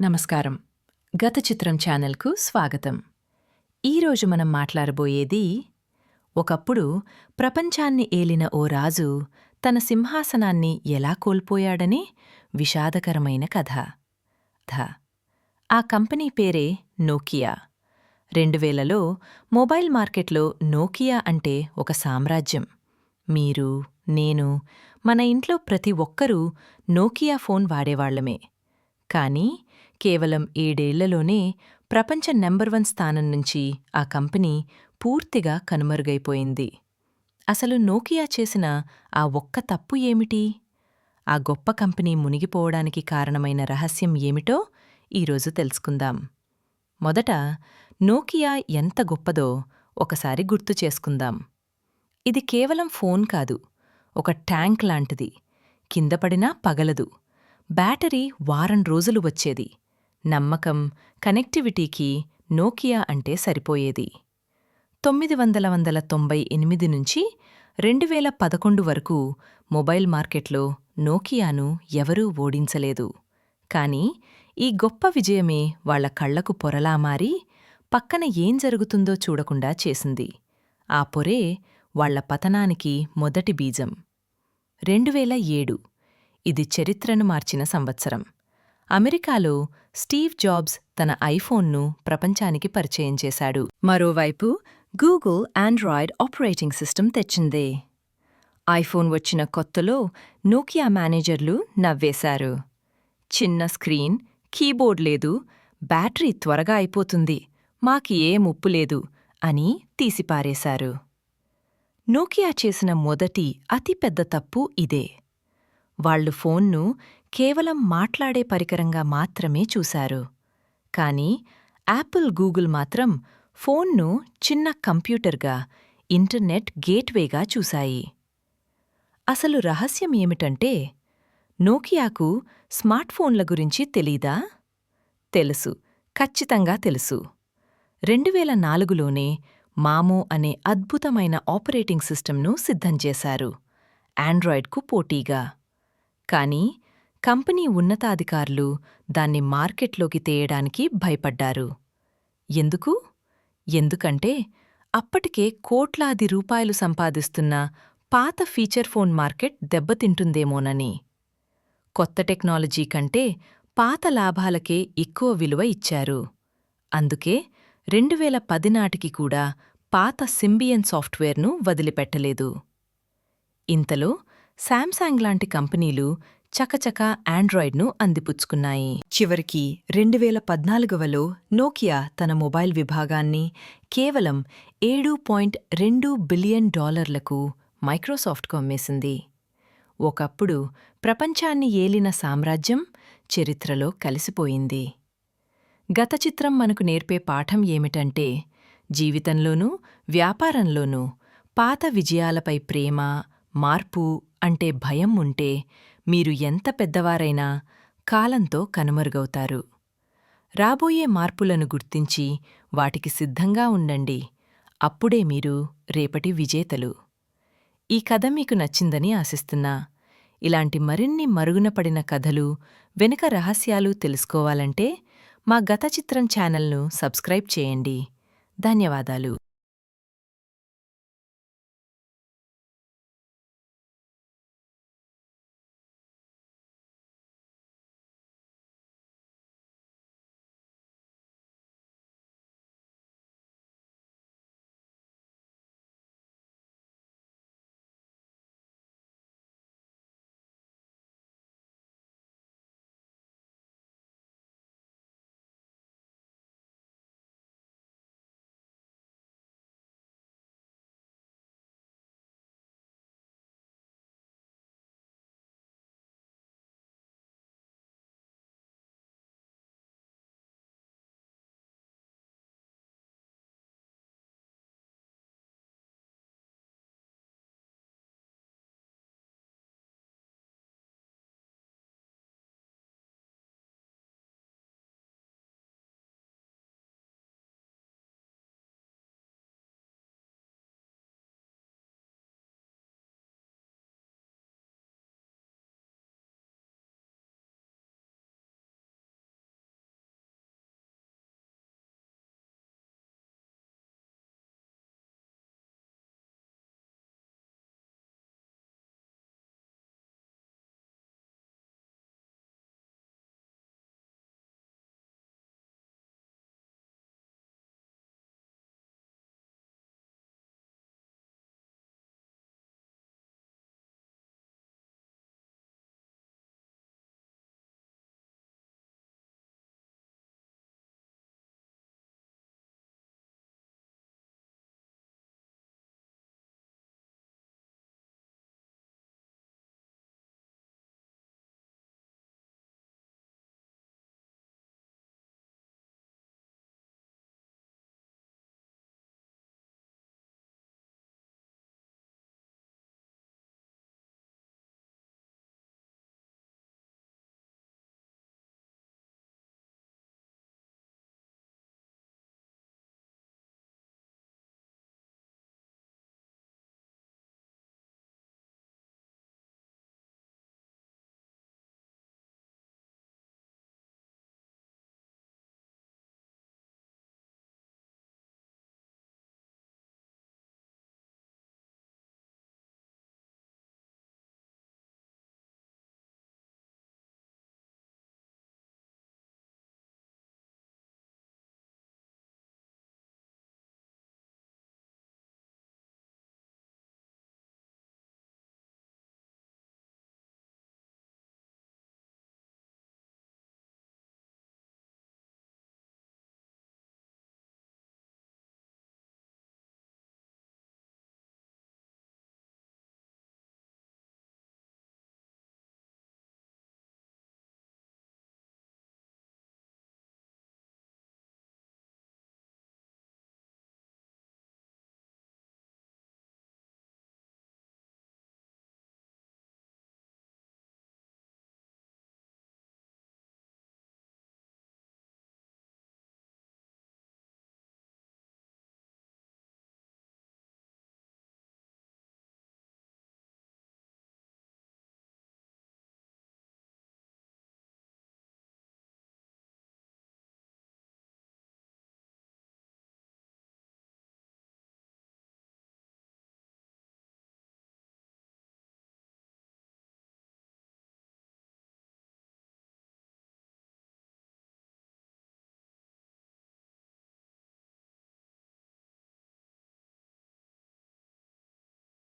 నమస్కారం. గత చిత్రం ఛానల్కు స్వాగతం. ఈరోజు మనం మాట్లాడబోయేది ఒకప్పుడు ప్రపంచాన్ని ఏలిన ఓ రాజు తన సింహాసనాన్ని ఎలా కోల్పోయాడని విషాదకరమైన కథ. ధ. ఆ కంపెనీ పేరే నోకియా. రెండు వేలలో మొబైల్ మార్కెట్లో నోకియా అంటే ఒక సామ్రాజ్యం. మీరు నేను మన ఇంట్లో ప్రతి ఒక్కరూ నోకియా ఫోన్ వాడేవాళ్ళమే కానీ కేవలం ఏడేళ్ళలోనే ప్రపంచ నెంబర్ వన్ స్థానం నుంచి ఆ కంపెనీ పూర్తిగా కనుమరుగైపోయింది. అసలు నోకియా చేసిన ఆ ఒక్క తప్పు ఏమిటి? ఆ గొప్ప కంపెనీ మునిగిపోవడానికి కారణమైన రహస్యం ఏమిటో ఈరోజు తెలుసుకుందాం. మొదట నోకియా ఎంత గొప్పదో ఒకసారి గుర్తు చేసుకుందాం. ఇది కేవలం ఫోన్ కాదు ఒక ట్యాంక్ లాంటిది. కిందపడినా పగలదు. బ్యాటరీ వారం రోజులు వచ్చేది. నమ్మకం కనెక్టివిటీకి నోకియా అంటే సరిపోయేది. తొమ్మిది వందల వందల తొంభై ఎనిమిది నుంచి రెండు వేల పదకొండు వరకు మొబైల్ మార్కెట్లో నోకియాను ఎవరూ ఓడించలేదు. కాని ఈ గొప్ప విజయమే వాళ్ళ కళ్ళకు పొరలా మారి పక్కన ఏం జరుగుతుందో చూడకుండా చేసింది. ఆ పొరే వాళ్ళ పతనానికి మొదటి బీజం. రెండువేల ఏడు. ఇది చరిత్రను మార్చిన సంవత్సరం. అమెరికాలో స్టీవ్ జాబ్స్ తన ఐఫోన్ను ప్రపంచానికి పరిచయం చేశాడు. మరోవైపు గూగుల్ ఆండ్రాయిడ్ ఆపరేటింగ్ సిస్టమ్ తెచ్చిందే. ఐఫోన్ వచ్చిన కొత్తలో నోకియా మేనేజర్లు నవ్వేశారు. చిన్న స్క్రీన్ కీబోర్డ్ లేదు బ్యాటరీ త్వరగా అయిపోతుంది మాకి ఏ ముప్పు లేదు అని తీసిపారేశారు. నోకియా చేసిన మొదటి అతిపెద్ద తప్పు ఇదే. వాళ్ళు ఫోన్ను కేవలం మాట్లాడే పరికరంగా మాత్రమే చూశారు. కానీ యాపిల్ గూగుల్ మాత్రం ఫోన్ను చిన్న కంప్యూటర్గా ఇంటర్నెట్ గేట్వేగా చూశాయి. అసలు రహస్యం ఏమిటంటే నోకియాకు స్మార్ట్ఫోన్ల గురించి తెలీదా? తెలుసు. ఖచ్చితంగా తెలుసు. రెండువేల నాలుగులోనే మామో అనే అద్భుతమైన ఆపరేటింగ్ సిస్టంను సిద్ధం చేశారు. ఆండ్రాయిడ్కు పోటీగా. కానీ కంపెనీ ఉన్నతాధికారులు దాన్ని మార్కెట్లోకి తేయడానికి భయపడ్డారు. ఎందుకు? ఎందుకంటే అప్పటికే కోట్లాది రూపాయలు సంపాదిస్తున్న పాత ఫీచర్ ఫోన్ మార్కెట్ దెబ్బతింటుందేమోనని. కొత్త టెక్నాలజీ కంటే పాత లాభాలకే ఎక్కువ విలువ ఇచ్చారు. అందుకే రెండువేల పది నాటికి కూడా పాత సింబియన్ సాఫ్ట్వేర్ను వదిలిపెట్టలేదు. ఇంతలో శాంసాంగ్ లాంటి కంపెనీలు చకచక ఆండ్రాయిడ్ను అందిపుచ్చుకున్నాయి. చివరికి రెండు వేల పద్నాలుగవలో నోకియా తన మొబైల్ విభాగాన్ని కేవలం ఏడు పాయింట్ రెండు బిలియన్ డాలర్లకు మైక్రోసాఫ్ట్కు అమ్మేసింది. ఒకప్పుడు ప్రపంచాన్ని ఏలిన సామ్రాజ్యం చరిత్రలో కలిసిపోయింది. గత చిత్రం మనకు నేర్పే పాఠం ఏమిటంటే జీవితంలోనూ వ్యాపారంలోనూ పాత విజయాలపై ప్రేమ మార్పు అంటే భయం ఉంటే మీరు ఎంత పెద్దవారైనా కాలంతో కనుమరుగవుతారు. రాబోయే మార్పులను గుర్తించి వాటికి సిద్ధంగా ఉండండి. అప్పుడే మీరు రేపటి విజేతలు. ఈ కథ మీకు నచ్చిందని ఆశిస్తున్నా. ఇలాంటి మరిన్ని మరుగునపడిన కథలు వెనుక రహస్యాలు తెలుసుకోవాలంటే మా గత చిత్రం ఛానల్ను సబ్స్క్రైబ్ చేయండి. ధన్యవాదాలు.